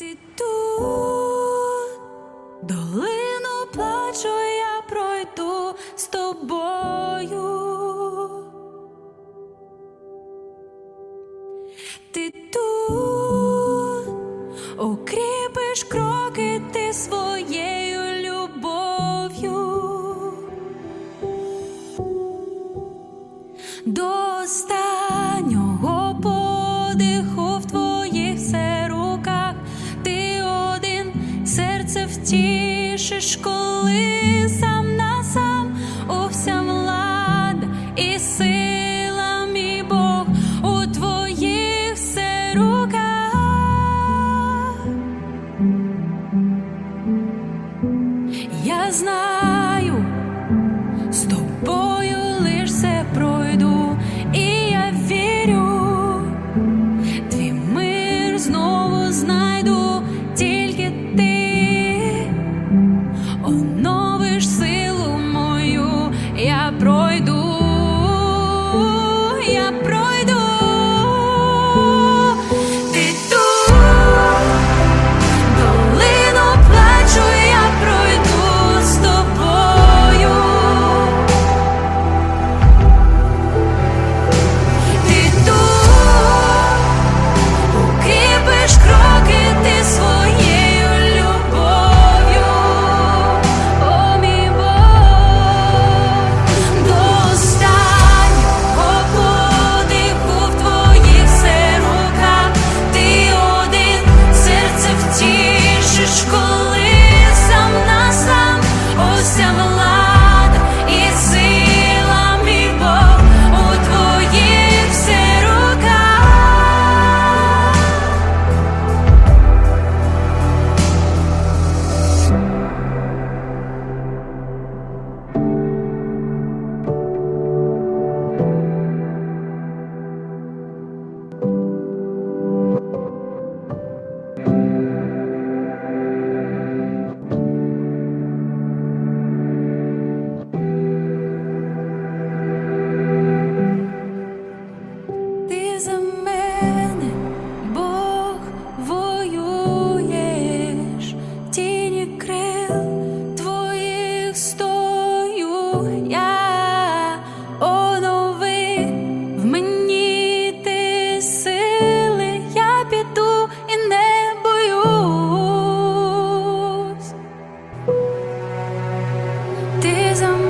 Ти тут, долину плачу, вирішиш, коли сам на сам овся влада і сила, мій Бог у твоїх все руках. Я знаю. some